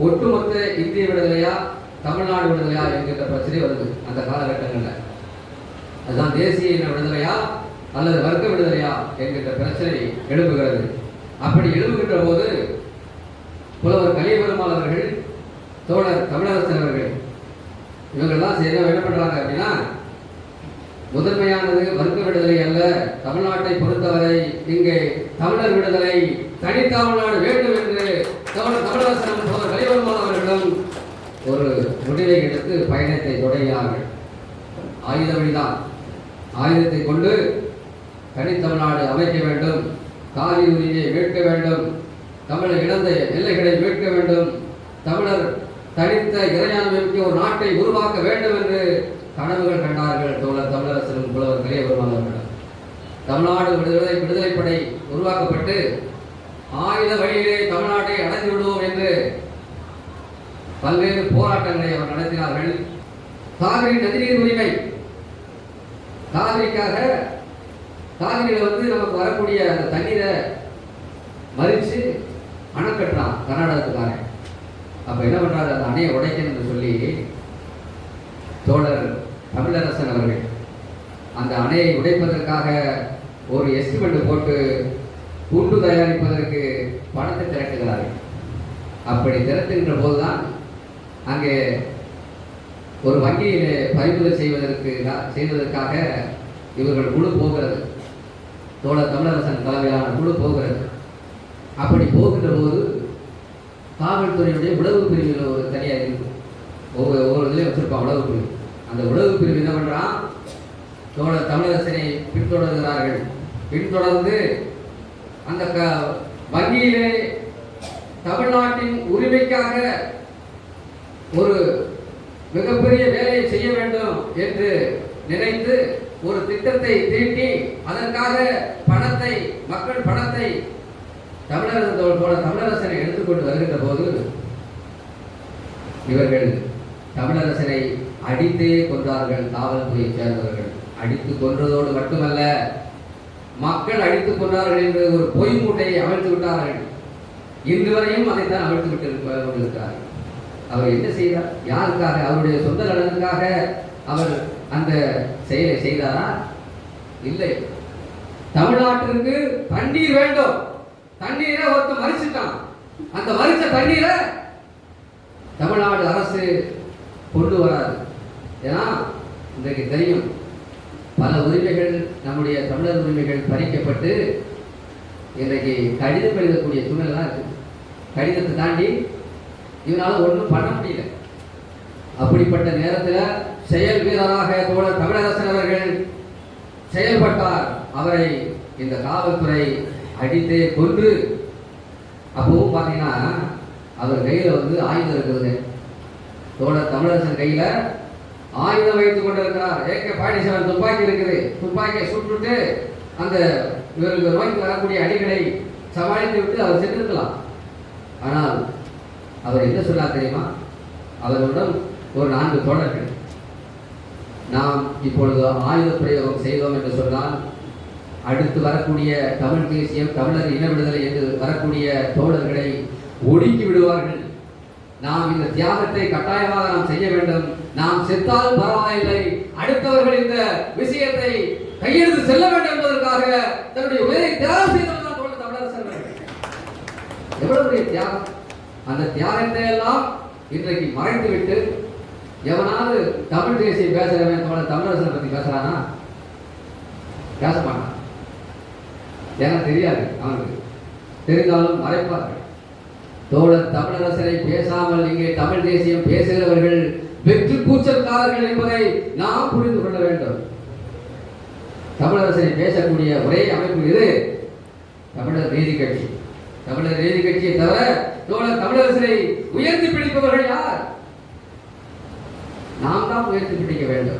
ஒட்டுமொத்த இந்திய விடுதலையா தமிழ்நாடு விடுதலையா என்கின்ற பிரச்சனை வருது அந்த காலகட்டங்களில். அதுதான் தேசிய இன விடுதலையா அல்லது வர்க்க விடுதலையா என்கின்ற பிரச்சனை எழுப்புகிறது அப்படி எழுப்புகின்ற போது புலவர் கலியபெருமாள் அவர்கள் தோழர் தமிழரசன் அவர்கள் இவங்கெல்லாம் சரி என்ன பண்ணுறாங்க அப்படின்னா முதன்மையானது வர்க்க விடுதலை அல்ல தமிழ்நாட்டை பொறுத்தவரை இங்கே தமிழர் விடுதலை தனித்தமிழ்நாடு வேண்டும் என்று தோழர் தமிழரசன் தோழர் கலியபெருமாள் அவர்களும் ஒரு முடிவை எடுத்து பயணத்தை தொடங்கினார்கள். ஆயுத வழிதான் ஆயுதத்தை கொண்டு தனித்தமிழ்நாடு அமைக்க வேண்டும். காவி உரிமையை மீட்க வேண்டும். தமிழர் இழந்த எல்லைகளை மீட்க வேண்டும். தமிழர் தனித்த இறையாண்மைக்கு ஒரு நாட்டை உருவாக்க வேண்டும் என்று கனவுகள் கண்டார்கள் தோழர் தமிழரசன் புலவர் கலியபெருமான் அவர்கள் தமிழ்நாடு விடுதலை விடுதலைப்படை உருவாக்கப்பட்டு ஆயுத வழியிலே தமிழ்நாட்டை அடைந்து விடுவோம் என்று பல்வேறு போராட்டங்களை அவர் நடத்தினார்கள். காவிரி நதிநீர் உரிமை. காவிரிக்காக காவிரியில் வந்து நமக்கு வரக்கூடிய அந்த தண்ணீரை மறித்து அணை கட்டுறான் கர்நாடகத்துக்காரன். அப்போ என்ன பண்ணுறாரு அந்த அணையை உடைக்கணும்னு சொல்லி தோழர் தமிழரசன் அவர்கள் அந்த அணையை உடைப்பதற்காக ஒரு எஸ்டிமெண்ட் போட்டு குண்டு தயாரிப்பதற்கு பணத்தை திரட்டுகிறார்கள். அப்படி திரட்டுகின்ற போதுதான் அங்கே ஒரு வங்கியிலே பறிமுதல் செய்வதற்கு செய்வதற்காக இவர்கள் குழு போகிறது. தோழர் தமிழரசன் தலைமையிலான குழு போகிறது. அப்படி போகின்ற போது காவல்துறையுடைய உளவு பிரிவில் ஒரு தனியாக இருக்கும் ஒவ்வொரு ஒவ்வொரு இதுலேயும் வச்சிருப்பான் உளவு பிரிவு. அந்த உளவு பிரிவு என்ன பண்ணுறான் தோழர் தமிழரசனை பின்தொடர்கிறார்கள். பின்தொடர்ந்து அந்த க வங்கியிலே தமிழ்நாட்டின் உரிமைக்காக ஒரு மிகப்பெரிய வேலையை செய்ய வேண்டும் என்று நினைத்து ஒரு திட்டத்தை தீட்டி அதற்காக பணத்தை மக்கள் பணத்தை தமிழரசன் போல தமிழரசனை எடுத்துக்கொண்டு வருகின்ற போது இவர்கள் தமிழரசனை அடித்தே கொன்றார்கள் காவல்துறையை சேர்ந்தவர்கள். அடித்து கொன்றதோடு மட்டுமல்ல மக்கள் அடித்துக் கொண்டார்கள் என்று ஒரு பொய் மூட்டையை அவிழ்த்து விட்டார்கள். இன்று வரையும் அதைத்தான் அவிழ்த்து விட்டு கொண்டிருக்கிறார்கள். அவர் என்ன செய்தார்? யாருக்காக? அவருடைய சொந்த நலனுக்காக அவர் அந்த செயலை செய்தாரா? இல்லை. தமிழ்நாட்டிற்கு தண்ணீர் வேண்டும். தண்ணீரை ஒருத்தர் மறிச்சிட்டான். அந்த மறிச்ச தண்ணீரை தமிழ்நாடு அரசு கொண்டு வராது. ஏன்னா இன்றைக்கு தெரியும் பல உரிமைகள் நம்முடைய தமிழர் உரிமைகள் பறிக்கப்பட்டு இன்றைக்கு கடிதம் எழுதக்கூடிய சூழ்நிலை இருக்குது கடிதத்தை தாண்டி இதனால் ஒன்றும் பண்ண முடியல. அப்படிப்பட்ட நேரத்தில் செயல் வீரராக தோழர் தமிழரசன் அவர்கள் செயல்பட்டார். அவரை இந்த காவல்துறை அடித்தே கொன்று. அப்பவும் பார்த்தீங்கன்னா அவர் கையில் வந்து ஆயுதம் இருக்கிறது தோழர் தமிழரசன் கையில் ஆயுதம் வைத்துக் கொண்டிருக்கிறார். ஏகே பாடி துப்பாக்கி இருக்குது. துப்பாக்கியை சுட்டுட்டு அந்த இவருக்கு நோய்க்கு வரக்கூடிய அடிகளை சமாளித்து விட்டு அவர் சென்றிருக்கலாம். ஆனால் அவர் என்ன சொன்னார் தெரியுமா? அவருடன் ஒரு நான்கு தோழர்கள். நாம் இப்பொழுது ஆயுத பிரயோகம் செய்தோம் என்று சொன்னால் அடுத்து வரக்கூடிய தமிழ் தேசியம் தமிழர் இன விடுதலை என்று வரக்கூடிய தோழர்களை ஒடுக்கி விடுவார்கள். நாம் இந்த தியாகத்தை கட்டாயமாக நாம் செய்ய வேண்டும். நாம் செத்தால் பரவாயில்லை. அடுத்தவர்கள் இந்த விஷயத்தை கையெழுத்து செல்ல வேண்டும் என்பதற்காக தன்னுடைய உயிரை தியாகம் செய்தவர்கள் தமிழரசர்கள். எவ்வளவு பெரிய தியாகம்? அந்த தியாகத்தை எல்லாம் இன்றைக்கு மறைத்து விட்டு எவனாவது தமிழ் தேசிய பேசுறவன் தோழர் தமிழரசனை பத்தி பேசுறானா? பேச மாட்டான் ஏன்னா தெரியாது அவனுக்கு. தெரிந்தாலும் மறைப்பார்கள். தோழர் தமிழரசரை பேசாமல் இங்கே தமிழ் தேசியம் பேசுகிறவர்கள் வெற்றி கூச்சல்காரர்கள் என்பதை நாம் புரிந்து கொள்ள வேண்டும். தமிழரசனை பேசக்கூடிய ஒரே அமைப்பு இது. தமிழர் நீதி கட்சி. தமிழர் நீதி கட்சியை தவிர தோழர் தமிழரசரை உயர்த்தி பிடிப்பவர்கள் யார்? நாம் தான் உயர்த்தி பிடிக்க வேண்டும்.